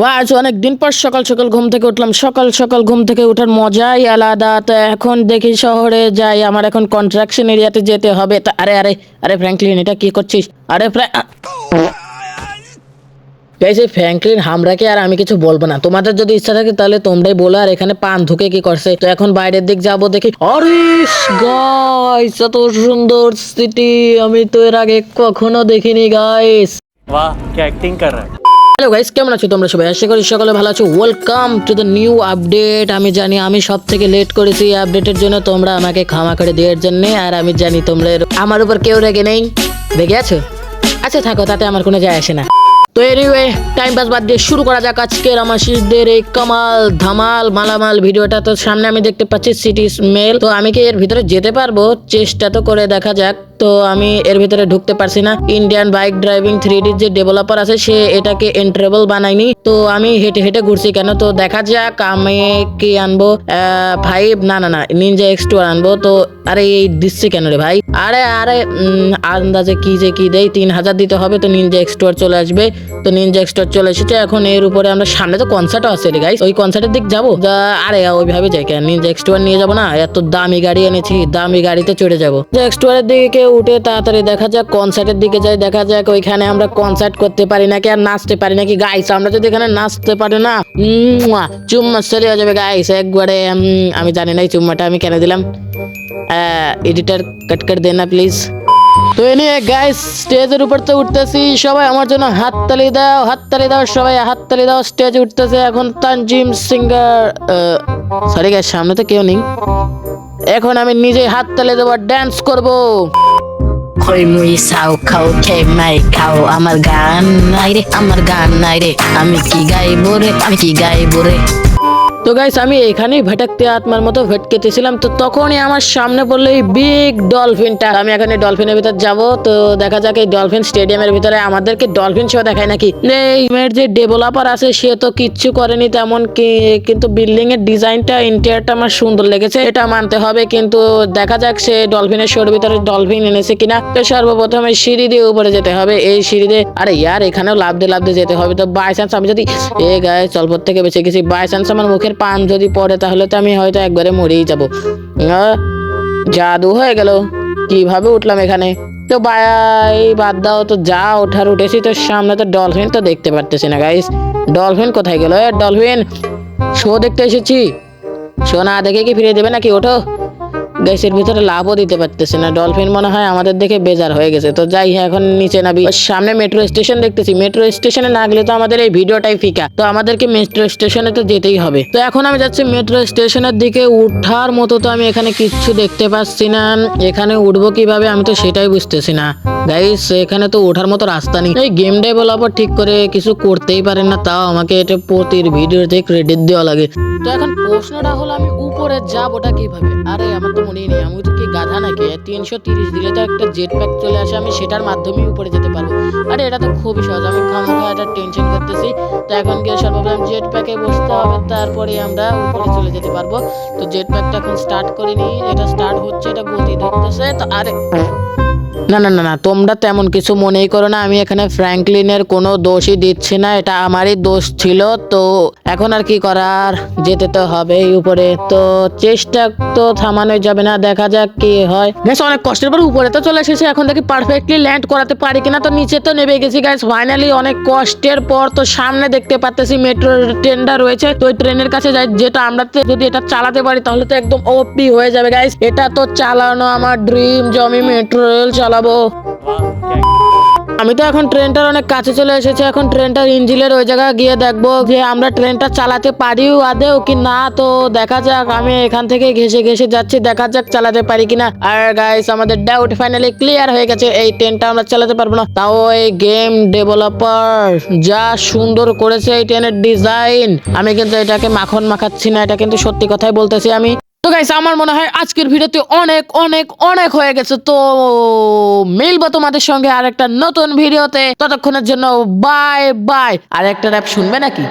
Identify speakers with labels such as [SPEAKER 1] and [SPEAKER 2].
[SPEAKER 1] ওয়া, আজ অনেক দিন পর সকাল সকাল ঘুম থেকে উঠলাম। সকাল সকাল ঘুম থেকে উঠার মজাই আলাদা। তো এখন দেখি শহরে যাই, আমার এখন কন্ট্রাকশন এরিয়াতে যেতে হবে। তা, আরে আরে আরে ফ্র্যাঙ্কলিন এটা কি করছিস? আরে গাইস যে ফ্র্যাঙ্কলিন হামরাকে আর আমি কিছু বলব না? তোমাদের যদি ইচ্ছা থাকে তাহলে তোমরাই বলো, আর এখানে পান ধুকে কি করছে? তো এখন বাইরের দিক যাব দেখি। আরে গাইস এত সুন্দর সিটি আমি তো এর আগে কখনো দেখিনি গাইস
[SPEAKER 2] বাহ, কি অ্যাক্টিং কর
[SPEAKER 1] হ্যালো গাইস কেমন আছো তোমরা সবাই? আশা করি সকালে ভালো আছো। Welcome to the new update আমি জানি আমি সব থেকে লেট করেছি আপডেটের জন্য। তোমরা আমাকে ক্ষমা করে দেওয়ার জন্য। আর আমি জানি তোমরা আমার উপর কেউ রেগে নেই। রেগে আছো? আচ্ছা থাকো, তাতে আমার কোনো যায় আসে না। তো এনিওয়ে টাইম পাস বাদ দিয়ে শুরু করা যাক আজকের আমার শিশুদের এই কামাল, ধামাল, মালামাল ভিডিওটা। তো সামনে আমি দেখতে পাচ্ছি সিটি স্মেল তো আমি কি এর ভিতরে যেতে পারব? চেষ্টা তো করে দেখা যাক। তো আমি এর ভিতরে ঢুকতে পারছি না। ইন্ডিয়ান বাইক ড্রাইভিং থ্রি যে ডেভেলপার আছে, সে এটাকে এন্ট্রেবল বানায়নি। তো আমি হেঁটে হেঁটে ঘুরছি কেন? তো দেখা যাক, আমি কি আনব? ফাইভ না না না নিনজা এক্স টু আনব। তো আরে এই দিচ্ছে কেন রে ভাই? আরে আরে আন্দাজে কি যে কি দেয়? তিন হাজার দিতে হবে তো নিনজা এক্স টু চলে আসবে। তো নিনজা এক্স টু চলে এসেছে। এখন এর উপরে আমরা সামনে তো কনসার্টও আছে রে গাইস ওই কনসার্টের দিক যাব? আরে, ওইভাবে যাই কেন? নিনজা এক্স টু নিয়ে যাব না? এত দামি গাড়ি এনেছি, দামি গাড়িতে চড়ে যাব। এক্স টু এর দিকে উঠে তাড়াতাড়ি দেখা যাক কনসার্টের দিকে যাই, দেখা যাক ওইখানে আমরা কনসার্ট করতে পারি নাকি আর নাচতে পারি নাকি। গাইস আমরা যদি এখানে নাচতে পারি না চুম্মা চলে যাবে গাইস একবারে আমি জানি না চুম্মাটা আমি কেন দিলাম। এডিটার কাট করে দেনা প্লিজ তো এ গাইস স্টেজের উপর তো উঠতেছি, সবাই আমার জন্য হাততালি দাও হাততালি দাও, সবাই হাততালি দাও স্টেজে উঠতেছে এখন তানজিম সিঙ্গার সরি গাইস সামনে তো কেউ নেই। এখন আমি নিজে হাততালি দেবো ড্যান্স করব।
[SPEAKER 3] কই মুই সাও খাও খে মাই খাও। আমার গান নাই রে আমার গান নাই রে আমি কি গাইবো রে? আমি কি গাইবো রে?
[SPEAKER 1] তো গাইস আমি এখানেই ভেটাকতে আত্মার মতো ভেটকেতেছিলাম। তো তখনই আমার সামনে পড়ল এই বিগ ডলফিনটা আমি এখানে ডলফিনের ভিতর যাব। তো দেখা যাক এই ডলফিন স্টেডিয়ামের ভিতরে আমাদেরকে ডলফিন শো দেখায় নাকি? যে ডেভেলপার আছে, সে তো কিচ্ছু করেনি তেমন কিন্তু বিল্ডিং এর ডিজাইনটা ইন্টেরিয়রটা আমার সুন্দর লেগেছে। এটা মানতে হবে, কিন্তু দেখা যাক সে ডলফিনের শোর ভিতরে ডলফিন এনেছে কিনা। তো সর্বপ্রথমে সিঁড়ি দিয়ে উপরে যেতে হবে। এই সিঁড়ি দিয়ে, আরে ইয়ার, এখানেও লাভ দিয়ে লাভ দিয়ে যেতে হবে। তো বাই চান্স আমি যদি, এ গায়ে চলপথ থেকে বেঁচে গেছি। বাই চান্স আমার মুখের পান যদি পড়ে, তাহলে তো আমি হয়তো একবারে মরেই যাব। জাদু হয়ে গেল। কীভাবে উঠলাম এখানে? তো বাই বাদ দাও তো, যা ওঠার উঠেছি, তো সামনে তো ডলফিন তো দেখতে পারতেছি না গাইস ডলফিন কোথায় গেল? ডলফিন শো দেখতে এসেছি। শো না দেখে কি ফিরে দেবে নাকি? ওঠো। গ্যাসের ভিতরে লাভও দিতে পারতেছে না। ডলফিন মনে হয় আমাদের দেখে বেজার হয়ে গেছে। তো যাই এখন নিচে নাবি সামনে মেট্রো স্টেশন দেখতেছি। মেট্রো স্টেশনে না গেলে তো আমাদের এই ভিডিওটাই ফিকা। তো আমাদেরকে মেট্রো স্টেশনে তো যেতেই হবে। তো এখন আমি যাচ্ছি মেট্রো স্টেশনের দিকে। উঠার মতো তো আমি এখানে কিচ্ছু দেখতে পাচ্ছি না। এখানে উঠবো কীভাবে আমি তো সেটাই বুঝতেছি না। গাইস এখানে তো ওঠার মতো রাস্তা নেই। এই গেম ডেভেলপার ঠিক করে কিছু করতেই পারেন না, তাও আমাকে এটা প্রতির ভিডিওতে ক্রেডিট দেওয়া লাগে। তো এখন প্রশ্নটা হলো, আমি উপরে যাবোটা কীভাবে? আরে, আমার তো মনেই নেই, আমি তো কি গাধা নাকি? তিনশো তিরিশ দিলে তো একটা জেট প্যাক চলে আসে, আমি সেটার মাধ্যমেই উপরে যেতে পারব। আরে, এটা তো খুবই সহজ, আমি খামাখা এটা টেনশন করতেছি। তো এখন গিয়ে সর্বপ্রথম জেট প্যাকে বসতে হবে, তারপরে আমরা উপরে চলে যেতে পারব। তো জেট প্যাকটা এখন স্টার্ট করিনি, এটা স্টার্ট হচ্ছে, এটা গতি ধরতেছে, তো আরে না না না না, তোমরা তেমন কিছু মনেই করো না। আমি এখানে ফ্র্যাঙ্কলিনের কোনো দোষই দিচ্ছি না, এটা আমারই দোষ ছিল। তো এখন আর কি করার? যেতে তো হবে উপরে। তো চেষ্টা তো থামানোই যাবে না, দেখা যাক কি হয়। বেশ অনেক কষ্টের পর উপরে তো চলে এসেছে, এখন দেখি পারফেক্টলি ল্যান্ড করাতে পারি কিনা। তো নিচে তো নেমে গেছি গাইস ফাইনালি অনেক কষ্টের পর তো সামনে দেখতে পাচ্তেছি মেট্রো ট্রেনটা রয়েছে। তো ওই ট্রেনের কাছে যাই, যেটা আমরা যদি এটা চালাতে পারি, তাহলে তো একদম ওপি হয়ে যাবে গাইস এটা তো চালানো আমার ড্রিম জমি মেট্রো রেল চালাবো। আমি তো এখন ট্রেনটার অনেক কাছে চলে এসেছি, এখন ট্রেনটার ইঞ্জিনের ওই জায়গায় গিয়ে দেখব যে আমরা ট্রেনটা চালাতে পারি আদেও কি না। তো দেখা যাক, আমি এখান থেকে ঘেসে ঘেসে যাচ্ছি, দেখা যাক চালাতে পারি কিনা। আর গাইস আমাদের ডাউট ফাইনালি ক্লিয়ার হয়ে গেছে, এই ট্রেনটা আমরা চালাতে পারব না। তাও এই গেম ডেভেলপার যা সুন্দর করেছে এই ট্রেনের ডিজাইন আমি কিন্তু এটাকে মাখন মাখাচ্ছি না, এটা কিন্তু সত্যি কথাই বলতেছি আমি। তো গাইস আমার মনে হয় আজকের ভিডিওতে অনেক অনেক অনেক হয়ে গেছে। তো মিলবো তোমাদের সঙ্গে আর একটা নতুন ভিডিওতে। ততক্ষণের জন্য বাই বাই আর একটা র্যাপ শুনবে নাকি?